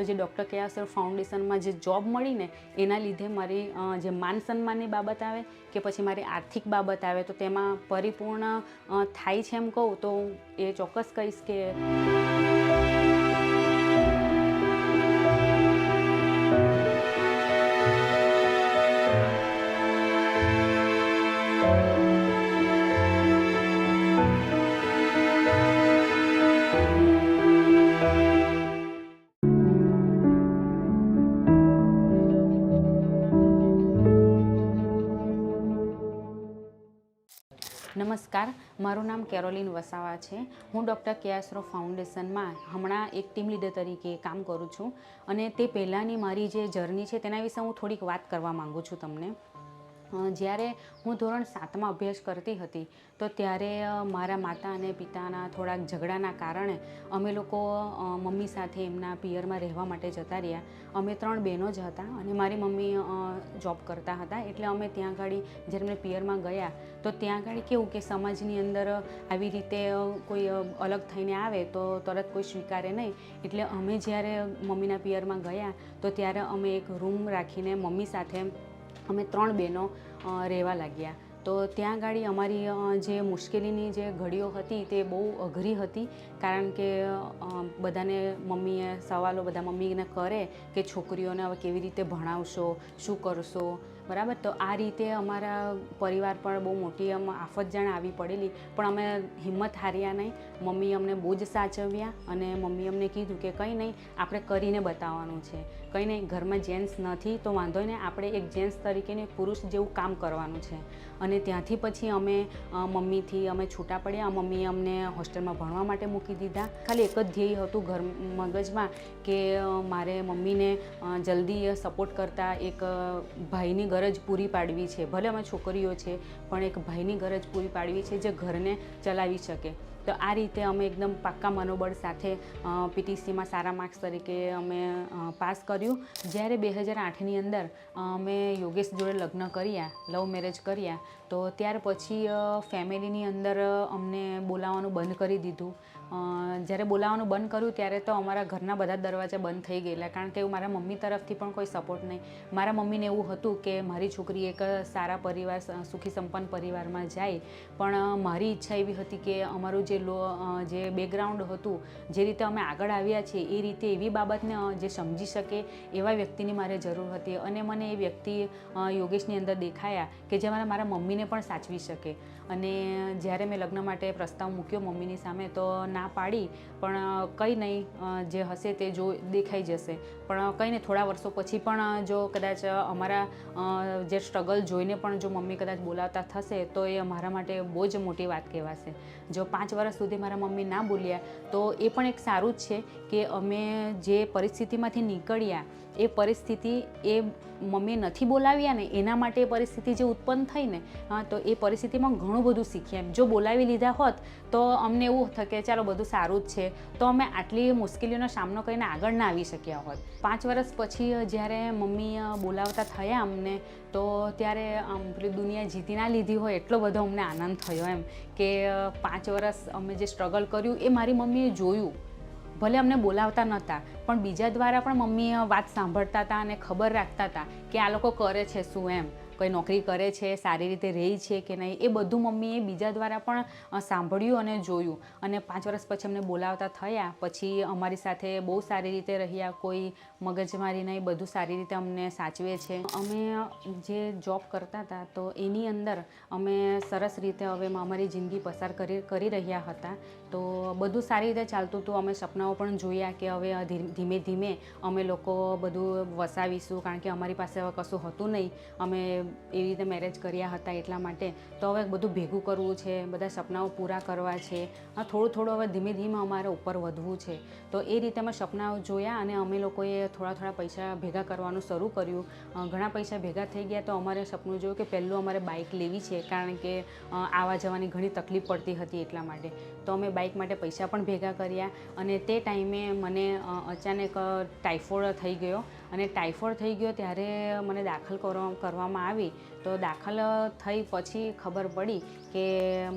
તો જે ડૉક્ટર કેયાસર ફાઉન્ડેશનમાં જે જોબ મળી ને, એના લીધે મારી જે માન સન્માનની બાબત આવે કે પછી મારી આર્થિક બાબત આવે, તો તેમાં પરિપૂર્ણ થાય છે એમ કહું તો એ ચોક્કસ કહીશ કે મારું નામ કેરોલિન વસાવા છે. હું ડૉક્ટર કેએસરો ફાઉન્ડેશનમાં હમણાં એક ટીમ લીડર તરીકે કામ કરું છું. અને તે પહેલાંની મારી જે જર્ની છે તેના વિશે હું થોડીક વાત કરવા માગું છું તમને. જ્યારે હું ધોરણ સાતમાં અભ્યાસ કરતી હતી, તો ત્યારે મારા માતા અને પિતાના થોડાક ઝઘડાના કારણે અમે લોકો મમ્મી સાથે એમના પિયરમાં રહેવા માટે જતા રહ્યા. અમે ત્રણ બહેનો જ હતા અને મારી મમ્મી જોબ કરતા હતા. એટલે અમે ત્યાં આગળ જ્યારે અમે પિયરમાં ગયા, તો ત્યાં આગળ કેવું કે સમાજની અંદર આવી રીતે કોઈ અલગ થઈને આવે તો તરત કોઈ સ્વીકારે નહીં. એટલે અમે જ્યારે મમ્મીના પિયરમાં ગયા, તો ત્યારે અમે એક રૂમ રાખીને મમ્મી સાથે અમે ત્રણ બહેનો રહેવા લાગ્યા. તો ત્યાં ગાડી અમારી જે મુશ્કેલીની જે ઘડીઓ હતી તે બહુ અઘરી હતી. કારણ કે બધાને મમ્મીએ સવાલો, બધા મમ્મીને કરે કે છોકરીઓને હવે કેવી રીતે ભણાવશો, શું કરશો? બરાબર? તો આ રીતે અમારા પરિવાર પર બહુ મોટી આફત જાણ આવી પડેલી. પણ અમે હિંમત હાર્યા નહીં. મમ્મી અમને બહુ જ સાચવ્યા અને મમ્મી અમને કીધું કે કંઈ નહીં, આપણે કરીને બતાવવાનું છે. કંઈ નહીં, ઘરમાં જેન્ટ્સ નથી, તો વાંધો નહીં, આપણે એક જેન્ટ્સ તરીકેને પુરુષ જેવું કામ કરવાનું છે. અને ત્યાંથી પછી અમે મમ્મીથી અમે છૂટા પડ્યા. મમ્મીએ અમને હોસ્ટેલમાં ભણવા માટે મૂકી દીધા. ખાલી એક જ ધ્યેય હતું ઘર, મગજમાં કે મારે મમ્મીને જલ્દી સપોર્ટ કરતા એક ભાઈની ગરજ પૂરી પાડવી છે. ભલે અમે છોકરીઓ છે, પણ એક ભાઈની ગરજ પૂરી પાડવી છે જે ઘરને ચલાવી શકે. તો આ રીતે અમે એકદમ પાક્કા મનોબળ સાથે પીટીસીમાં સારા માર્ક્સ તરીકે અમે પાસ કર્યું. જ્યારે બે હજાર આઠની અંદર અમે યોગેશ જોડે લગ્ન કર્યા, લવ મેરેજ કર્યા તો ત્યાર પછી ફેમિલીની અંદર અમને બોલાવવાનું બંધ કરી દીધું. જ્યારે બોલાવવાનું બંધ કર્યું, ત્યારે તો અમારા ઘરના બધા જ દરવાજા બંધ થઈ ગયેલા, કારણ કે મારા મમ્મી તરફથી પણ કોઈ સપોર્ટ નહીં. મારા મમ્મીને એવું હતું કે, મારી છોકરી એક સારા પરિવાર સુખી સંપન્ન પરિવારમાં જાય. પણ મારી ઈચ્છા એવી હતી કે, અમારું જે લો જે બેકગ્રાઉન્ડ હતું, જે રીતે અમે આગળ આવ્યા છીએ, એ રીતે એવી બાબતને જે સમજી શકે એવા વ્યક્તિની મારે જરૂર હતી. અને મને એ વ્યક્તિ યોગેશની અંદર દેખાયા કે જે મારા મારા મમ્મીને પણ સાચવી શકે. અને જ્યારે મેં લગ્ન માટે પ્રસ્તાવ મૂક્યો મમ્મીની સામે તો ના પાડી, પણ કંઈ નહીં જે હશે તે જો દેખાઈ જશે. પણ કંઈ નહીં, થોડા વર્ષો પછી પણ જો કદાચ અમારા જે સ્ટ્રગલ જોઈને પણ જો મમ્મી કદાચ બોલાવતા થશે, તો એ અમારા માટે બહુ જ મોટી વાત કહેવાશે. જો પાંચ વર્ષ સુધી મારા મમ્મી ના બોલ્યા, તો એ પણ એક સારું જ છે કે અમે જે પરિસ્થિતિમાંથી નીકળ્યા એ પરિસ્થિતિ એ મમ્મીએ નથી બોલાવ્યા ને એના માટે એ પરિસ્થિતિ જે ઉત્પન્ન થઈ ને હા, તો એ પરિસ્થિતિમાં ઘણું બધું શીખ્યા એમ. જો બોલાવી લીધા હોત તો અમને એવું થકે ચાલો બધું સારું જ છે તો અમે આટલી મુશ્કેલીઓનો સામનો કરીને આગળ ના આવી શક્યા હોત. પાંચ વર્ષ પછી જ્યારે મમ્મી બોલાવતા થયા અમને તો ત્યારે આમ પેલી દુનિયા જીતી ના લીધી હોય એટલો બધો અમને આનંદ થયો એમ કે પાંચ વર્ષ અમે જે સ્ટ્રગલ કર્યું એ મારી મમ્મીએ જોયું. ભલે અમને બોલાવતા નહોતા, પણ બીજા દ્વારા પણ મમ્મી વાત સાંભળતા હતા અને ખબર રાખતા હતા કે આ લોકો કરે છે શું એમ, કોઈ નોકરી કરે છે, સારી રીતે રહે છે કે નહીં, એ બધું મમ્મીએ બીજા દ્વારા પણ સાંભળ્યું અને જોયું. અને પાંચ વર્ષ પછી અમને બોલાવતા થયા, પછી અમારી સાથે બહુ સારી રીતે રહ્યા, કોઈ મગજમારી નહીં, બધું સારી રીતે અમને સાચવે છે. અમે જે જોબ કરતા હતા, તો એની અંદર અમે સરસ રીતે હવે અમારી જિંદગી પસાર કરી કરી રહ્યા હતા. તો બધું સારી રીતે ચાલતું હતું. અમે સપનાઓ પણ જોયા કે હવે ધીમે ધીમે અમે લોકો બધું વસાવીશું કારણ કે અમારી પાસે હવે કશું હતું નહીં. અમે એવી રીતે મેરેજ કર્યા હતા એટલા માટે. તો હવે બધું ભેગું કરવું છે, બધા સપનાઓ પૂરા કરવા છે. થોડું થોડું હવે ધીમે ધીમે અમારે ઉપર વધવું છે. તો એ રીતે અમે સપનાઓ જોયા અને અમે લોકોએ થોડા થોડા પૈસા ભેગા કરવાનું શરૂ કર્યું. ઘણા પૈસા ભેગા થઈ ગયા તો અમારે સપનું જોયું કે પહેલું અમારે બાઇક લેવી છે કારણ કે આવવા જવાની ઘણી તકલીફ પડતી હતી એટલા માટે. તો અમે બાઇક માટે પૈસા પણ ભેગા કર્યા અને તે ટાઈમે મને અચાનક ટાઇફોઇડ થઈ ગયો. અને ટાઇફોઇડ થઈ ગયો ત્યારે મને દાખલ કરવા કરવામાં આવી, તો દાખલ થઈ પછી ખબર પડી કે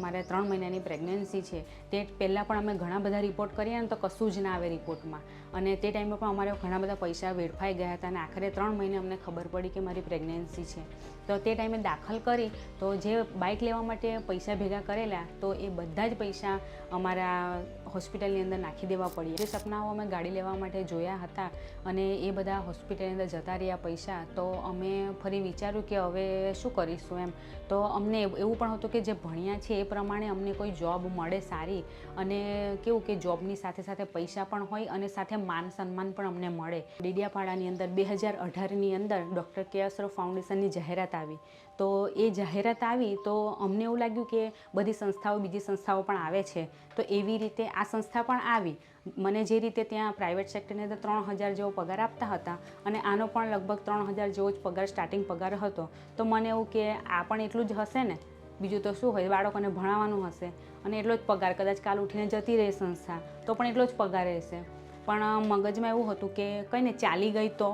મારે ત્રણ મહિનાની પ્રેગ્નન્સી છે. તે પહેલાં પણ અમે ઘણા બધા રિપોર્ટ કર્યા ને તો કશું જ ના આવે રિપોર્ટમાં અને તે ટાઈમે પણ અમારે ઘણા બધા પૈસા વેડફાઈ ગયા હતા અને આખરે ત્રણ મહિને અમને ખબર પડી કે મારી પ્રેગ્નન્સી છે. તો તે ટાઈમે દાખલ કરી, તો જે બાઇક લેવા માટે પૈસા ભેગા કરેલા, તો એ બધા જ પૈસા અમારા હોસ્પિટલની અંદર નાખી દેવા પડ્યા જે સપનાઓ અમે ગાડી લેવા માટે જોયા હતા અને એ બધા હોસ્પિટલની અંદર જતા રહ્યા પૈસા, તો અમે ફરી વિચાર્યું કે હવે શું કરીશું એમ. તો અમને એવું પણ હતું કે જે ભણ્યા છે એ પ્રમાણે અમને કોઈ જોબ મળે સારી અને કેવું કે જોબની સાથે સાથે પૈસા પણ હોય અને સાથે માન સન્માન પણ અમને મળે. ડેડિયાપાડાની અંદર બે હજાર અઢારની અંદર ડૉક્ટર કે અસરો ફાઉન્ડેશનની જાહેરાત આવી. તો એ જાહેરાત આવી તો અમને એવું લાગ્યું કે બધી સંસ્થાઓ બીજી સંસ્થાઓ પણ આવે છે. તો એવી રીતે આ સંસ્થા પણ આવી. મને જે રીતે ત્યાં પ્રાઇવેટ સેક્ટરની અંદર ત્રણ હજાર જેવો પગાર આપતા હતા અને આનો પણ લગભગ ત્રણ હજાર જેવો જ પગાર સ્ટાર્ટિંગ પગાર હતો. તો મને એવું કે આ પણ એટલું જ હશે ને? બીજું તો શું હોય? બાળકોને ભણાવવાનું હશે અને એટલો જ પગાર. કદાચ કાલ ઉઠીને જતી રહે સંસ્થા, તો પણ એટલો જ પગાર રહેશે. પણ મગજમાં એવું હતું કે કંઈ ને ચાલી ગઈ તો?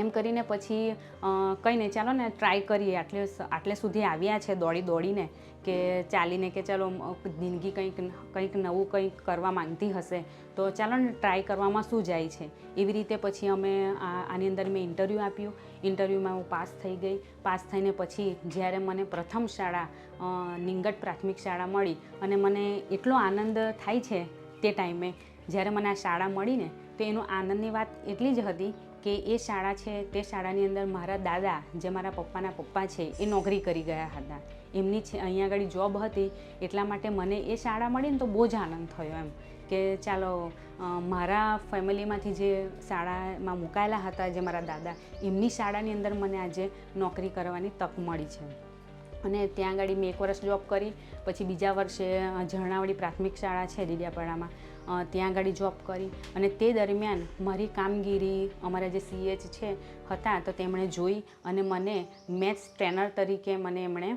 એમ કરીને પછી કંઈ નહીં, ચાલો ને ટ્રાય કરીએ. આટલે આટલે સુધી આવ્યા છે દોડી દોડીને કે ચાલીને કે ચાલો જિંદગી કંઈક કંઈક નવું કંઈક કરવા માંગતી હશે, તો ચાલો ને ટ્રાય કરવામાં શું જાય છે? એવી રીતે પછી અમે આની અંદર મેં ઇન્ટરવ્યૂ આપ્યું. ઇન્ટરવ્યૂમાં હું પાસ થઈ ગઈ. પાસ થઈને પછી જ્યારે મને પ્રથમ શાળા નિંગટ પ્રાથમિક શાળા મળી અને મને એટલો આનંદ થાય છે તે ટાઈમે, જ્યારે મને આ શાળા મળીને તો એનો આનંદની વાત એટલી જ હતી કે એ શાળા છે તે શાળાની અંદર મારા દાદા જે મારા પપ્પાના પપ્પા છે એ નોકરી કરી ગયા હતા. એમની છે અહીંયા આગળ જોબ હતી એટલા માટે મને એ શાળા મળી ને તો બહુ જ આનંદ થયો એમ. કે ચાલો મારા ફેમિલીમાંથી જે શાળામાં મુકાયેલા હતા જે મારા દાદા એમની શાળાની અંદર મને આજે નોકરી કરવાની તક મળી છે. અને ત્યાં આગળ મેં એક વર્ષ જોબ કરી પછી બીજા વર્ષે અ, પ્રાથમિક શાળા છે ડીડિયાપાડામાં અ, ત્યાં આગળ જોબ કરી. અને તે દરમિયાન મારી કામગીરી અમારા જે સીએચ છે હતા તો તેમણે જોઈ અને મને મેથ્સ ટ્રેનર તરીકે મને એમણે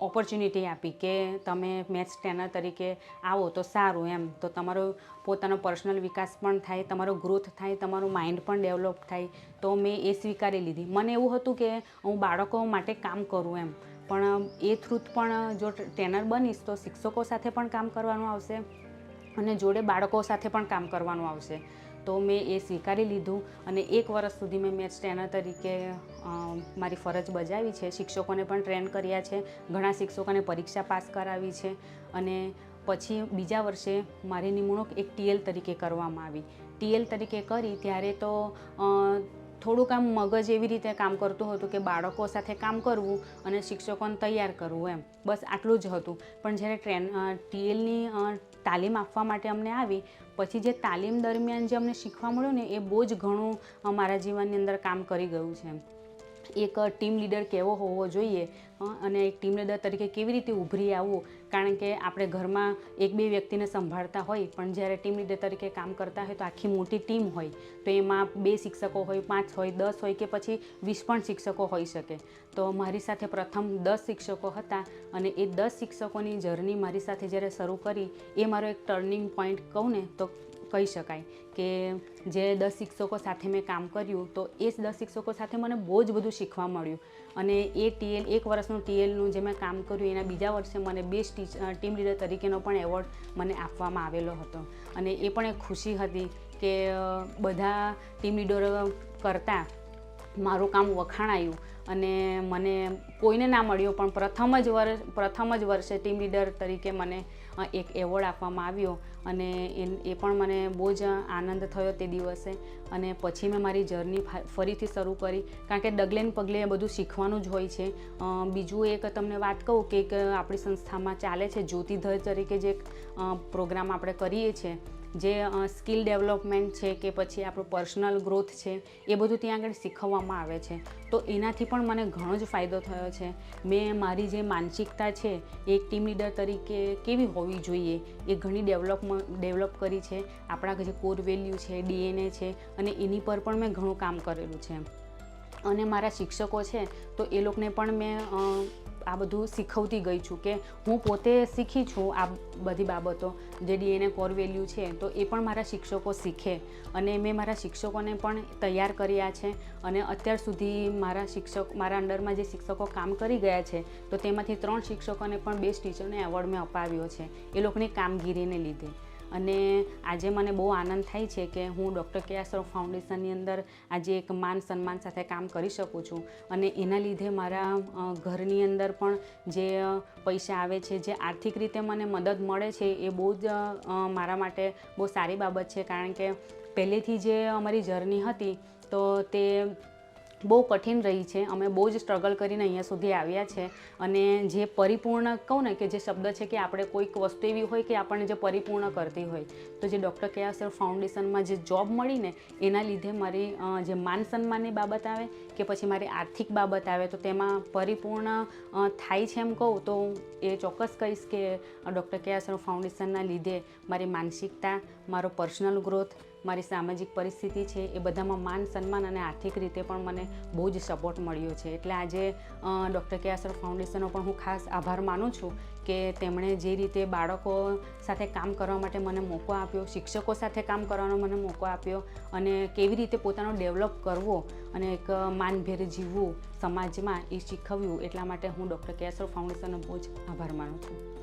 ઓપોર્ચ્યુનિટી આપી કે તમે મેથ્સ ટ્રેનર તરીકે આવો તો સારું એમ. તો તમારો પોતાનો પર્સનલ વિકાસ પણ થાય, તમારો ગ્રોથ થાય, તમારું માઇન્ડ પણ ડેવલપ થાય. તો મેં એ સ્વીકારી લીધી. મને એવું હતું કે હું બાળકો માટે કામ કરું એમ. પણ એ થ્રુ પણ જો ટ્રેનર બનીશ તો શિક્ષકો સાથે પણ કામ કરવાનું આવશે. અને જોડે બાળકો સાથે પણ કામ કરવાનું આવશે. તો મેં એ સ્વીકારી લીધું અને એક વર્ષ સુધી મેં મેથ્સ ટ્રેનર તરીકે મારી ફરજ બજાવી છે. શિક્ષકોને પણ ટ્રેન કર્યા છે. ઘણા શિક્ષકોને પરીક્ષા પાસ કરાવી છે અને પછી બીજા વર્ષે મારી નિમણૂક એક ટીએલ તરીકે કરવામાં આવી. ટીએલ તરીકે કરી ત્યારે તો થોડુંક આમ મગજ એવી રીતે કામ કરતું હતું કે બાળકો સાથે કામ કરવું અને શિક્ષકોને તૈયાર કરવું એમ. બસ આટલું જ હતું. પણ જ્યારે ટ્રેન ટીએલની તાલીમ આપવા માટે અમને આવી. પછી જે તાલીમ દરમિયાન જે અમને શીખવા મળ્યું ને એ બહુ જ ઘણું મારા જીવનની અંદર કામ કરી ગયું છે એક ટીમ લીડર કેવો હોવો જોઈએ અને એક ટીમ લીડર તરીકે કેવી રીતે ઉભરી આવવું? કારણ કે આપણે ઘરમાં એક બે વ્યક્તિને સંભાળતા હોય, પણ જ્યારે ટીમ લીડર તરીકે કામ કરતા હોય તો આખી મોટી ટીમ હોય. તો એમાં બે શિક્ષકો હોય, પાંચ હોય, દસ હોય કે પછી વીસ પણ શિક્ષકો હોઈ શકે. તો મારી સાથે પ્રથમ દસ શિક્ષકો હતા અને એ દસ શિક્ષકોની જર્ની મારી સાથે જ્યારે શરૂ કરી, એ મારો એક ટર્નિંગ પોઈન્ટ કહું ને, તો કહી શકાય કે જે દસ શિક્ષકો સાથે મેં કામ કર્યું, તો એ જ દસ શિક્ષકો સાથે મને બહુ જ બધું શીખવા મળ્યું. અને એ ટીએલ એક વર્ષનું ટીએલનું જે મેં કામ કર્યું, એના બીજા વર્ષે મને બેસ્ટ ટીમ લીડર તરીકેનો પણ એવોર્ડ મને આપવામાં આવેલો હતો. અને એ પણ એક ખુશી હતી કે બધા ટીમ લીડરો કરતાં મારું કામ વખાણાયું. અને મને કોઈને ના મળ્યો, પણ પ્રથમ જ વર્ષ પ્રથમ જ વર્ષે ટીમ લીડર તરીકે મને એક એવોર્ડ આપવામાં આવ્યો. અને એ પણ મને બહુ જ આનંદ થયો તે દિવસે. અને પછી મેં મારી જર્ની ફરીથી શરૂ કરી. કારણ કે ડગલે ને પગલે એ બધું શીખવાનું જ હોય છે. બીજું એક તમને વાત કહું કે એક આપણી સંસ્થામાં ચાલે છે જ્યોતિધર તરીકે જે પ્રોગ્રામ આપણે કરીએ છીએ જે સ્કિલ ડેવલપમેન્ટ છે કે પછી આપણું પર્સનલ ગ્રોથ છે, એ બધું ત્યાં આગળ શીખવવામાં આવે છે. તો એનાથી પણ મને ઘણો જ ફાયદો થયો છે. મેં મારી જે માનસિકતા છે, એક ટીમ લીડર તરીકે કેવી હોવી જોઈએ, એ ઘણી ડેવલપ ડેવલપ કરી છે. આપણા જે કોર વેલ્યુ છે, ડીએનએ છે, અને એની પર પણ મેં ઘણું કામ કરેલું છે. અને મારા શિક્ષકો છે, તો એ લોકોને પણ મેં આ બધું શીખવતી ગઈ છું કે હું પોતે શીખી છું આ બધી બાબતો. જે ડીએનએ કોર વેલ્યુ છે, તો એ પણ મારા શિક્ષકો શીખે અને મેં મારા શિક્ષકોને પણ તૈયાર કર્યા છે અને અત્યાર સુધી મારા શિક્ષક, મારા અંડરમાં જે શિક્ષકો કામ કરી ગયા છે, તો તેમાંથી ત્રણ શિક્ષકોને પણ બેસ્ટ ટીચરને એવોર્ડ મેં અપાવ્યો છે, એ લોકોની કામગીરીને લીધે. અને આજે મને બહુ આનંદ થાય છે કે હું ડૉક્ટર કે આસરો ફાઉન્ડેશનની અંદર આજે એક માન સન્માન સાથે કામ કરી શકું છું. અને એના લીધે મારા ઘરની અંદર પણ જે પૈસા આવે છે, જે આર્થિક રીતે મને મદદ મળે છે એ બહુ જ મારા માટે બહુ સારી બાબત છે. કારણ કે પહેલેથી જે અમારી જર્ની હતી તો તે બહુ કઠિન રહી છે. અમે બહુ જ સ્ટ્રગલ કરીને અહીંયા સુધી આવ્યા છે. અને જે પરિપૂર્ણ કહું ને કે જે શબ્દ છે કે આપણે કોઈક વસ્તુ એવી હોય કે આપણને જે પરિપૂર્ણ કરતી હોય. તો જે ડૉક્ટર કે સર ફાઉન્ડેશનમાં જે જોબ મળી ને, એના લીધે મારી જે માન સન્માનની બાબત આવે કે પછી મારી આર્થિક બાબત આવે તો તેમાં પરિપૂર્ણ થાય છે એમ કહું તો હું એ ચોક્કસ કહીશ કે ડૉક્ટર કે ફાઉન્ડેશનના લીધે મારી માનસિકતા, મારો પર્સનલ ગ્રોથ, મારી સામાજિક પરિસ્થિતિ છે એ બધામાં માન, સન્માન અને આર્થિક રીતે પણ મને બહુ જ સપોર્ટ મળ્યો છે. એટલે આજે ડૉક્ટર કે આસર ફાઉન્ડેશનનો પણ હું ખાસ આભાર માનું છું કે તેમણે જે રીતે બાળકો સાથે કામ કરવા માટે મને મોકો આપ્યો, શિક્ષકો સાથે કામ કરવાનો મને મોકો આપ્યો અને કેવી રીતે પોતાનો ડેવલપ કરવો અને એક માનભેર જીવવું સમાજમાં એ શીખવ્યું, એટલા માટે હું ડૉક્ટર કે આસર ફાઉન્ડેશનનો બહુ જ આભાર માનું છું.